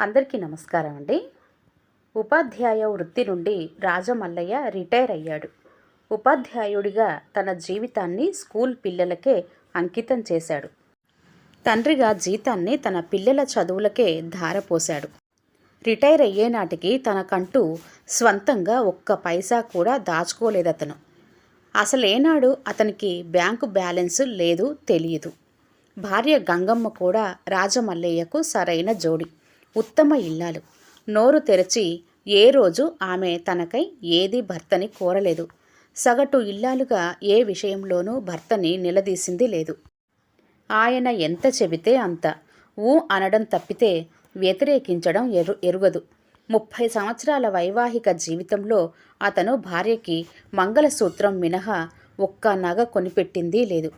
అందరికీ నమస్కారం అండి. ఉపాధ్యాయ వృత్తి నుండి రాజమల్లయ్య రిటైర్ అయ్యాడు. ఉపాధ్యాయుడిగా తన జీవితాన్ని స్కూల్ పిల్లలకే అంకితం చేశాడు. తండ్రిగా జీతాన్ని తన పిల్లల చదువులకే ధారపోశాడు. రిటైర్ అయ్యే నాటికి తనకంటూ స్వంతంగా ఒక్క పైసా కూడా దాచుకోలేదతను. అసలేనాడు అతనికి బ్యాంకు బ్యాలెన్స్ లేదు తెలియదు భార్య గంగమ్మ కూడా రాజమల్లయ్యకు సరైన జోడి. ఉత్తమ ఇల్లాలు. నోరు తెరచి ఏ రోజు ఆమె తనకై ఏది భర్తని కోరలేదు. సగటు ఇల్లాలుగా ఏ విషయంలోనూ భర్తని నిలదీసింది లేదు. ఆయన ఎంత చెబితే అంత. ఊ అనడం తప్పితే వ్యతిరేకించడం ఎరు ఎరుగదు. ముప్పై సంవత్సరాల వైవాహిక జీవితంలో అతను భార్యకి మంగళసూత్రం మినహా ఒక్క నగ కొనిపెట్టింది లేదు.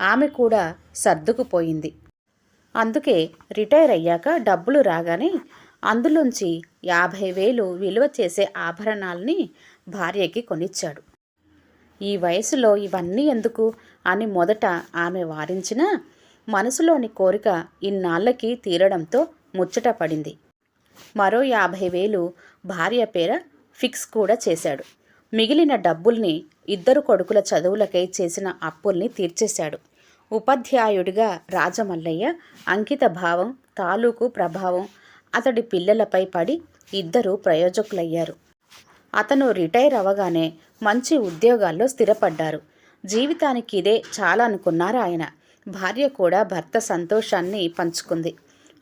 ఆమె కూడా సర్దుకుపోయింది. అందుకే రిటైర్ అయ్యాక డబ్బులు రాగానే అందులోంచి యాభై వేలు విలువ చేసే ఆభరణాల్ని భార్యకి కొనిచ్చాడు. ఈ వయసులో ఇవన్నీ ఎందుకు? అని మొదట ఆమె వారించినా మనసులోని కోరిక ఇన్నాళ్ళకి తీరడంతో ముచ్చట పడింది. మరో యాభై వేలు భార్య పేర ఫిక్స్ కూడా చేశాడు. మిగిలిన డబ్బుల్ని ఇద్దరు కొడుకుల చదువులకై చేసిన అప్పుల్ని తీర్చేశాడు. ఉపాధ్యాయుడిగా రాజమల్లయ్య అంకిత భావం తాలూకు ప్రభావం అతడి పిల్లలపై పడి ఇద్దరు ప్రయోజకులయ్యారు. అతను రిటైర్ అవ్వగానే మంచి ఉద్యోగాల్లో స్థిరపడ్డారు. జీవితానికి ఇదే చాలా అనుకున్నారు ఆయన. భార్య కూడా భర్త సంతోషాన్ని పంచుకుంది.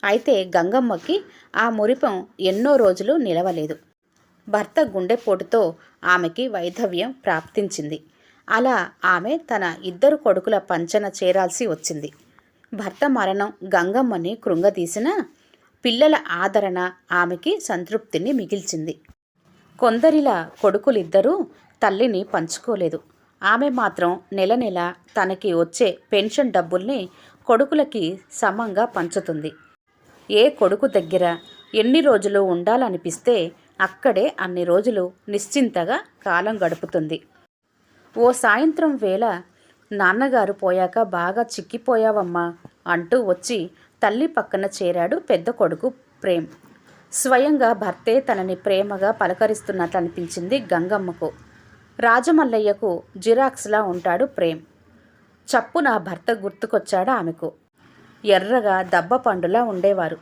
అయితే గంగమ్మకి ఆ మురిపం ఎన్నో రోజులు నిలవలేదు. భర్త గుండెపోటుతో ఆమెకి వైధవ్యం ప్రాప్తించింది. అలా ఆమె తన ఇద్దరు కొడుకుల పంచన చేరాల్సి వచ్చింది. భర్త మరణం గంగమ్మని కృంగదీసిన పిల్లల ఆదరణ ఆమెకి సంతృప్తిని మిగిల్చింది. కొందరిలా కొడుకులిద్దరూ తల్లిని పంచుకోలేదు. ఆమె మాత్రం నెల నెల తనకి వచ్చే పెన్షన్ డబ్బుల్ని కొడుకులకి సమంగా పంచుతుంది. ఏ కొడుకు దగ్గర ఎన్ని రోజులు ఉండాలనిపిస్తే అక్కడే అన్ని రోజులు నిశ్చింతగా కాలం గడుపుతుంది. ఓ సాయంత్రం వేళ నాన్నగారు పోయాక బాగా చిక్కిపోయావమ్మా అంటూ వచ్చి తల్లి పక్కన చేరాడు పెద్ద కొడుకు ప్రేమ్. స్వయంగా భర్తే తనని ప్రేమగా పలకరిస్తున్నట్లు అనిపించింది గంగమ్మకు. రాజమల్లయ్యకు జిరాక్స్లా ఉంటాడు ప్రేమ్. చప్పు నా భర్త గుర్తుకొచ్చాడు ఆమెకు. ఎర్రగా దబ్బ పండులా ఉండేవారు.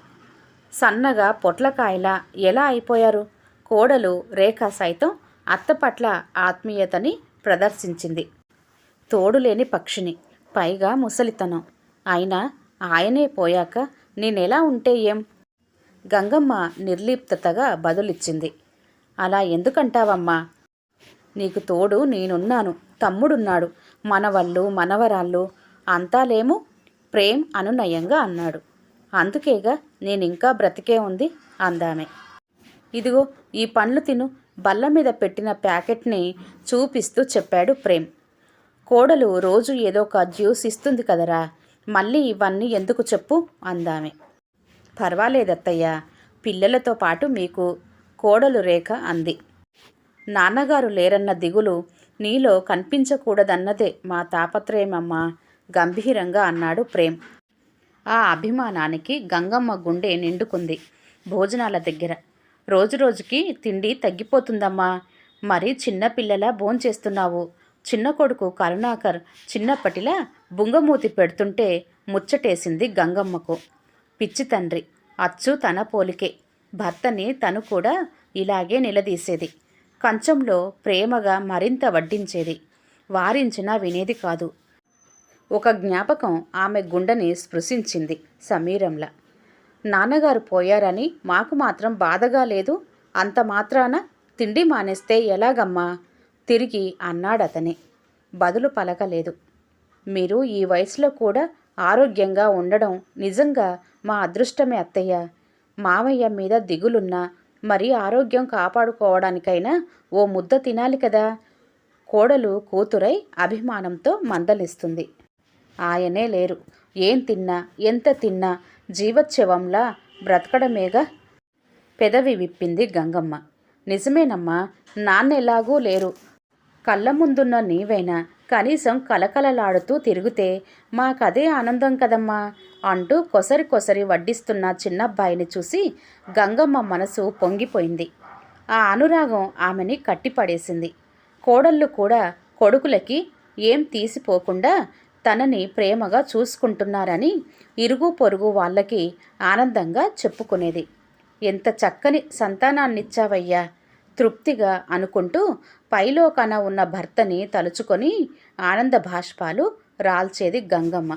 సన్నగా పొట్లకాయలా ఎలా అయిపోయారు? కోడలు రేఖ సైతం అత్త పట్ల ఆత్మీయతని ప్రదర్శించింది. తోడులేని పక్షిని పైగా ముసలితనం. అయినా ఆయనే పోయాక నేనెలా ఉంటే ఏం? గంగమ్మ నిర్లిప్తతగా బదులిచ్చింది. అలా ఎందుకంటావమ్మా? నీకు తోడు నేనున్నాను తమ్ముడున్నాడు మనవళ్ళు మనవరాళ్ళు అంతా లేము ప్రేమ్ అనునయంగా అన్నాడు. అందుకేగా నేనింకా బ్రతికే ఉంది అందామే. ఇదిగో ఈ పండ్లు తిను బల్ల మీద పెట్టిన ప్యాకెట్ని చూపిస్తూ చెప్పాడు ప్రేమ్. కోడలు రోజు ఏదో ఒక జ్యూస్ ఇస్తుంది కదరా మళ్ళీ ఇవన్నీ ఎందుకు చెప్పు అందామె. పర్వాలేదత్తయ్య పిల్లలతో పాటు మీకు కోడలు రేఖ అంది. నాన్నగారు లేరన్న దిగులు నీలో కనిపించకూడదన్నదే మా తాపత్రయమమ్మా గంభీరంగా అన్నాడు ప్రేమ్. ఆ అభిమానానికి గంగమ్మ గుండె నిండుకుంది. భోజనాల దగ్గర రోజురోజుకి తిండి తగ్గిపోతుందమ్మా. మరి చిన్నపిల్లలా భోంచేస్తున్నావు చిన్న కొడుకు కరుణాకర్ చిన్నప్పటిలా బుంగమూతి పెడుతుంటే ముచ్చటేసింది గంగమ్మకు. పిచ్చి తండ్రి అచ్చు తన పోలికే. భర్తని తను కూడా ఇలాగే నిలదీసేది. కంచంలో ప్రేమగా మరింత వడ్డించేది. వారించినా వినేది కాదు. ఒక జ్ఞాపకం ఆమె గుండెని స్పృశించింది సమీరంలా. నాన్నగారు పోయారని మాకు మాత్రం బాధగా లేదు. అంత మాత్రాన తిండి మానేస్తే ఎలాగమ్మా? తిరిగి అన్నాడతనే. బదులు పలకలేదు. మీరు ఈ వయసులో కూడా ఆరోగ్యంగా ఉండడం నిజంగా మా అదృష్టమే అత్తయ్య. మామయ్య మీద దిగులున్నా మరి ఆరోగ్యం కాపాడుకోవడానికైనా ఓ ముద్ద తినాలి కదా? కోడలు కూతురై అభిమానంతో మందలిస్తుంది. ఆయనే లేరు. ఏం తిన్నా? ఎంత తిన్నా? జీవోత్సవంలా బ్రతకడమేగా? పెదవి విప్పింది గంగమ్మ. నిజమేనమ్మా నాన్నెలాగూ లేరు. కళ్ళ ముందున్న నీవైనా కనీసం కలకలలాడుతూ తిరిగితే మాకదే ఆనందం కదమ్మా అంటూ కొసరి కొసరి వడ్డిస్తున్న చిన్నబ్బాయిని చూసి గంగమ్మ మనసు పొంగిపోయింది. ఆ అనురాగం ఆమెని కట్టిపడేసింది. కోడళ్ళు కూడా కొడుకులకి ఏం తీసిపోకుండా తనని ప్రేమగా చూసుకుంటున్నారని ఇరుగు పొరుగు వాళ్ళకి ఆనందంగా చెప్పుకునేది. ఎంత చక్కని సంతానాన్నిచ్చావయ్యా తృప్తిగా అనుకుంటూ పైలోకన ఉన్న భర్తని తలుచుకొని ఆనంద భాష్పాలు రాల్చేది గంగమ్మ.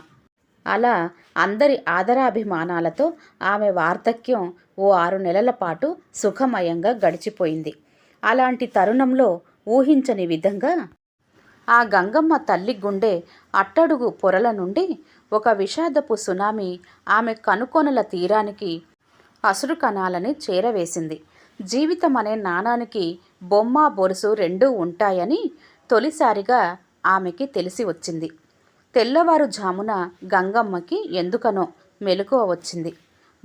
అలా అందరి ఆదరాభిమానాలతో ఆమె వార్ధక్యం ఓ ఆరు నెలల పాటు సుఖమయంగా గడిచిపోయింది. అలాంటి తరుణంలో ఊహించని విధంగా ఆ గంగమ్మ తల్లి గుండె అట్టడుగు పొరల నుండి ఒక విషాదపు సునామీ ఆమె కనుకొనల తీరానికి అసురు కణాలని చేరవేసింది. జీవితం అనే నాణానికి బొమ్మ బొరుసు రెండూ ఉంటాయని తొలిసారిగా ఆమెకి తెలిసి వచ్చింది. తెల్లవారుజామున గంగమ్మకి ఎందుకనో మెలకువ వచ్చింది.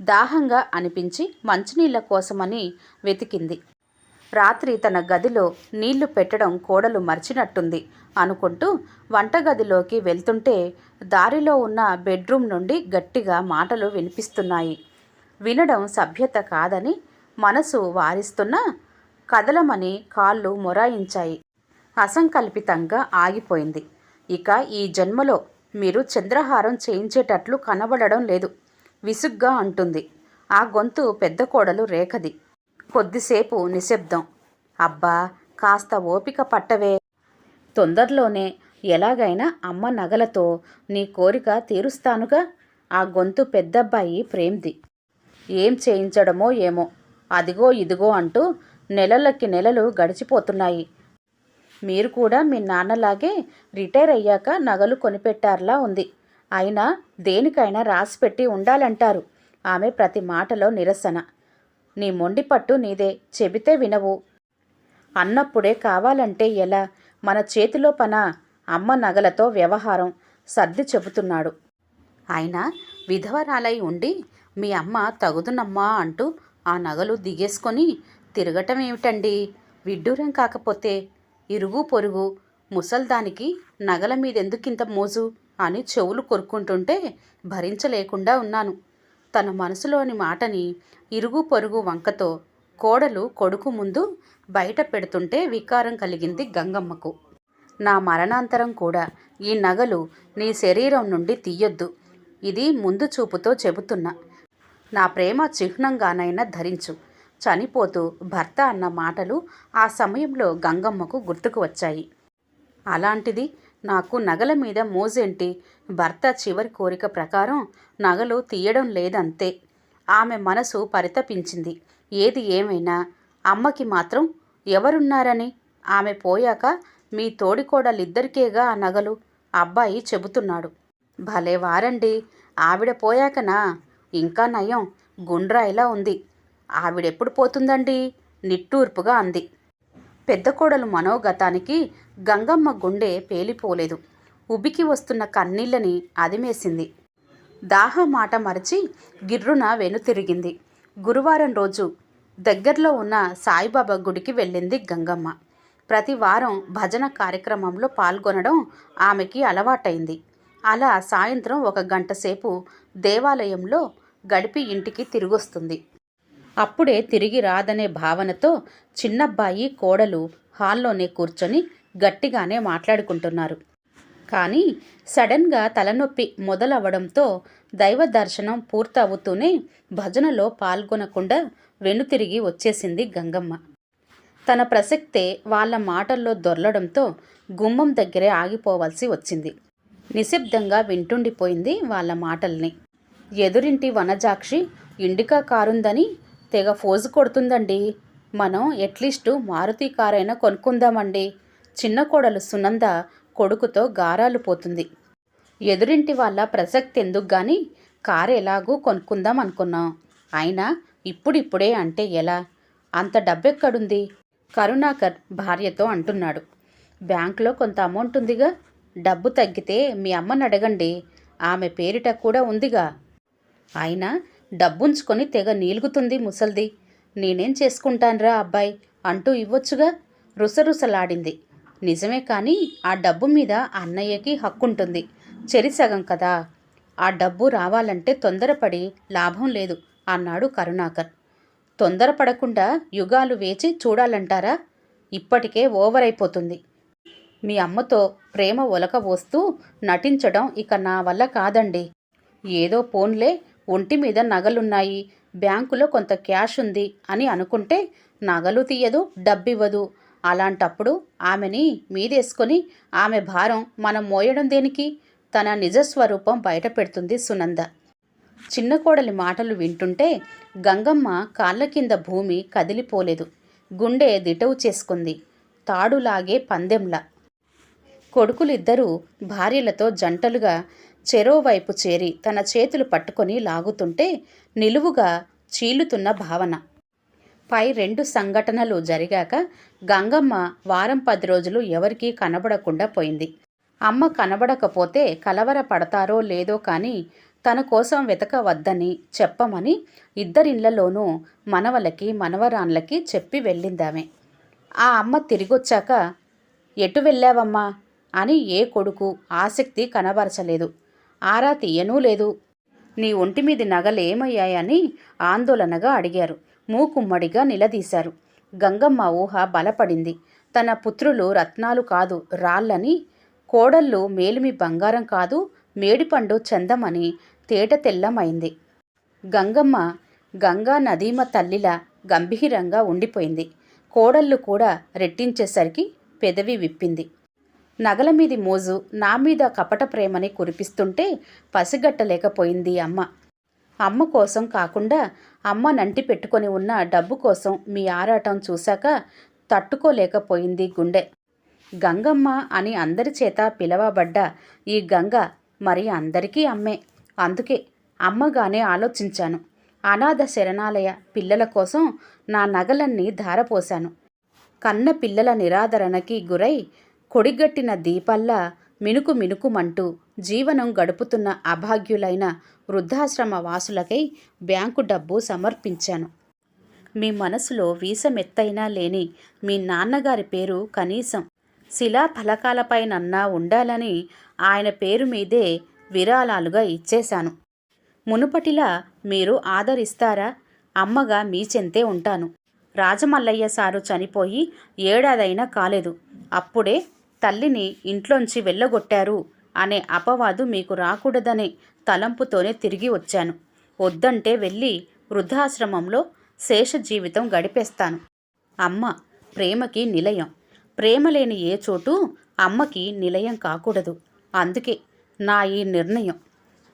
దాహంగా అనిపించి మంచినీళ్ళ కోసమని వెతికింది. రాత్రి తన గదిలో నీళ్ళు పెట్టడం కోడలు మర్చినట్టుంది అనుకుంటూ వంటగదిలోకి వెళ్తుంటే దారిలో ఉన్న బెడ్రూమ్ నుండి గట్టిగా మాటలు వినిపిస్తున్నాయి. వినడం సభ్యత కాదని మనసు వారిస్తున్నా కదలమని కాళ్ళు మొరాయించాయి. అసంకల్పితంగా ఆగిపోయింది. ఇక ఈ జన్మలో మీరు చంద్రహారం చేయించేటట్లు కనబడడం లేదు. విసుగ్గా అంటుంది. ఆ గొంతు పెద్ద కోడలు రేఖది. కొద్దిసేపు నిశ్శబ్దం. అబ్బా కాస్త ఓపిక పట్టవే. తొందరలోనే ఎలాగైనా అమ్మ నగలతో నీ కోరిక తీరుస్తానుగా? ఆ గొంతు పెద్దబ్బాయి ప్రేమ్ది. ఏం చేయించడమో ఏమో. అదిగో ఇదిగో అంటూ నెలలకి నెలలు గడిచిపోతున్నాయి. మీరు కూడా మీ నాన్నలాగే రిటైర్ అయ్యాక నగలు కొనిపెట్టారులా ఉంది. అయినా దేనికైనా రాసిపెట్టి ఉండాలంటారు. ఆమె ప్రతి మాటలో నిరసన. నీ మొండి పట్టు నీదే చెబితే వినవు. అన్నప్పుడే కావాలంటే ఎలా? మన చేతిలో పన? అమ్మ నగలతో వ్యవహారం సర్ది చెబుతున్నాడు. అయినా విధవరాలై ఉండి మీ అమ్మ తగుదునమ్మా అంటూ ఆ నగలు దిగేసుకొని తిరగటం ఏమిటండి విడ్డూరం కాకపోతే ఇరుగు పొరుగు ముసల్దానికి నగల మీదెందుకింత మోజు అని చెవులు కొరుక్కుంటుంటే భరించలేకుండా ఉన్నాను. తన మనసులోని మాటని ఇరుగు పొరుగు వంకతో కోడలు కొడుకు ముందు బయట పెడుతుంటే వికారం కలిగింది గంగమ్మకు. నా మరణాంతరం కూడా ఈ నగలు నీ శరీరం నుండి తీయొద్దు. ఇది ముందు చూపుతో చెబుతున్నా. నా ప్రేమ చిహ్నంగానైనా ధరించు. చనిపోతూ భర్త అన్న మాటలు ఆ సమయంలో గంగమ్మకు గుర్తుకు వచ్చాయి. అలాంటిది నాకు నగల మీద మోజేంటి? భర్త చివరి కోరిక ప్రకారం నగలు తీయడం లేదంతే. ఆమె మనసు పరితపించింది. ఏది ఏమైనా? అమ్మకి మాత్రం ఎవరున్నారని? ఆమె పోయాక మీ తోడికోడలిద్దరికేగా ఆ నగలు? అబ్బాయి చెబుతున్నాడు. భలే వారండి. ఆవిడ పోయాకనా? ఇంకా నయం. గుండ్రాయిలా ఉంది. ఆవిడెప్పుడు పోతుందండి? నిట్టూర్పుగా అంది. పెద్ద కోడలు మనోగతానికి గంగమ్మ గుండె పేలిపోలేదు. ఉబికి వస్తున్న కన్నీళ్ళని అదిమేసింది. దాహం మాట మరచి గిర్రున వెనుతిరిగింది. గురువారం రోజు దగ్గరలో ఉన్న సాయిబాబా గుడికి వెళ్ళింది గంగమ్మ. ప్రతి వారం భజన కార్యక్రమంలో పాల్గొనడం ఆమెకి అలవాటైంది. అలా సాయంత్రం ఒక గంట సేపు దేవాలయంలో గడిపి ఇంటికి తిరిగొస్తుంది. అప్పుడే తిరిగి రాదనే భావనతో చిన్నబ్బాయి కోడలు హాల్లోనే కూర్చొని గట్టిగానే మాట్లాడుకుంటున్నారు. కానీ సడన్గా తలనొప్పి మొదలవడంతో దైవ దర్శనం పూర్తవుతూనే భజనలో పాల్గొనకుండా వెనుతిరిగి వచ్చేసింది గంగమ్మ. తన ప్రసక్తే వాళ్ళ మాటల్లో దొర్లడంతో గుమ్మం దగ్గరే ఆగిపోవాల్సి వచ్చింది. నిశ్శబ్దంగా వింటుండిపోయింది వాళ్ళ మాటల్ని. ఎదురింటి వనజాక్షి ఇండికా కారుందని తెగ ఫోజు కొడుతుందండి. మనం ఎట్లీస్టు మారుతి కారైనా కొనుక్కుందామండి. చిన్న కోడలు సునంద కొడుకుతో గారాలు పోతుంది. ఎదురింటి వాళ్ళ ప్రసక్తి ఎందుకు గాని కారు ఎలాగూ కొనుక్కుందాం అనుకున్నాం. అయినా ఇప్పుడిప్పుడే అంటే ఎలా? అంత డబ్బెక్కడుంది? కరుణాకర్ భార్యతో అంటున్నాడు. బ్యాంకులో కొంత అమౌంట్ ఉందిగా? డబ్బు తగ్గితే మీ అమ్మని అడగండి. ఆమె పేరిట కూడా ఉందిగా? అయినా డబ్బుంచుకొని తెగ నీలుగుతుంది ముసల్ది. నేనేం చేసుకుంటాన్రా అబ్బాయి? అంటూ ఇవ్వొచ్చుగా రుసరుసలాడింది. నిజమే కానీ ఆ డబ్బు మీద అన్నయ్యకి హక్కుంటుంది. చెరిసగం కదా. ఆ డబ్బు రావాలంటే తొందరపడి లాభం లేదు అన్నాడు కరుణాకర్. తొందరపడకుండా యుగాలు వేచి చూడాలంటారా? ఇప్పటికే ఓవర్ అయిపోతుంది మీ అమ్మతో ప్రేమ ఒలకబోస్తూ నటించడం ఇక నా వల్ల కాదండి. ఏదో పోన్లే ఒంటి మీద నగలున్నాయి. బ్యాంకులో కొంత క్యాష్ ఉంది అని అనుకుంటే నగలు తీయదు డబ్బివ్వదు. అలాంటప్పుడు ఆమెని మీదేసుకొని ఆమె భారం మనం మోయడం దేనికి? తన నిజస్వరూపం బయట పెడుతుంది సునంద. చిన్న కోడలి మాటలు వింటుంటే గంగమ్మ కాళ్ళ కింద భూమి కదిలిపోలేదు. గుండె దిటవు చేసుకుంది. తాడులాగే పందెంలా. కొడుకులిద్దరూ భార్యలతో జంటలుగా చెరోవైపు చేరి తన చేతులు పట్టుకొని లాగుతుంటే నిలువుగా చీలుతున్న భావన. పై రెండు సంఘటనలు జరిగాక గంగమ్మ వారం పది రోజులు ఎవరికీ కనబడకుండా పోయింది. అమ్మ కనబడకపోతే కలవర పడతారో లేదో కానీ తన కోసం వెతకవద్దని చెప్పమని ఇద్దరిళ్ళలోనూ మనవలకి మనవరాన్లకి చెప్పి వెళ్ళిందామె. ఆ అమ్మ తిరిగొచ్చాక ఎటు వెళ్ళావమ్మా? అని ఏ కొడుకు ఆసక్తి కనబరచలేదు. ఆరా తీయనూ లేదు. నీ ఒంటి మీది నగలేమయ్యాయని ఆందోళనగా అడిగారు. మూకుమ్మడిగా నిలదీశారు. గంగమ్మ ఊహ బలపడింది. తన పుత్రులు రత్నాలు కాదు రాళ్ళని. కోడళ్ళు మేలిమి బంగారం కాదు మేడిపండు చందమని తేట తెల్లమైంది. గంగమ్మ గంగా నదీమ తల్లిలా గంభీరంగా ఉండిపోయింది. కోడళ్ళు కూడా రెట్టించేసరికి పెదవి విప్పింది. నగల మీది మోజు నా మీద కపట ప్రేమని కురిపిస్తుంటే పసిగట్టలేకపోయింది అమ్మ. అమ్మ కోసం కాకుండా అమ్మ నంటి పెట్టుకొని ఉన్న డబ్బు కోసం మీ ఆరాటం చూశాక తట్టుకోలేకపోయింది గుండె. గంగమ్మ అని అందరి చేత పిలవబడ్డ ఈ గంగ మరి అందరికీ అమ్మే. అందుకే అమ్మగానే ఆలోచించాను. అనాథ శరణాలయ పిల్లల కోసం నా నగలన్నీ ధారపోశాను. కన్న పిల్లల నిరాదరణకి గురై కొడిగట్టిన దీపల్లా మినుకు మినుకుమంటూ జీవనం గడుపుతున్న అభాగ్యులైన వృద్ధాశ్రమ వాసులకై బ్యాంకు డబ్బు సమర్పించాను. మీ మనసులో వీసమెత్తైనా లేని మీ నాన్నగారి పేరు కనీసం శిలా ఫలకాలపైనన్నా ఉండాలని ఆయన పేరు మీదే విరాళాలుగా ఇచ్చేశాను. మునుపటిలా మీరు ఆదరిస్తారా? అమ్మగా మీ చెంతే ఉంటాను. రాజమల్లయ్య సారు చనిపోయి ఏడాదైనా కాలేదు. అప్పుడే తల్లిని ఇంట్లోంచి వెళ్ళగొట్టారు అనే అపవాదు మీకు రాకూడదనే తలంపుతోనే తిరిగి వచ్చాను. వద్దంటే వెళ్ళి వృద్ధాశ్రమంలో శేష జీవితం గడిపేస్తాను. అమ్మ ప్రేమకి నిలయం. ప్రేమ లేని ఏ చోటు అమ్మకి నిలయం కాకూడదు. అందుకే నా ఈ నిర్ణయం.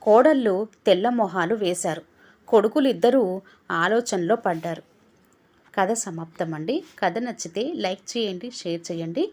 కోడళ్ళు తెల్ల మొహాలు వేశారు. కొడుకులిద్దరూ ఆలోచనలో పడ్డారు. కథ సమాప్తమండి. కథ నచ్చితే లైక్ చేయండి షేర్ చేయండి.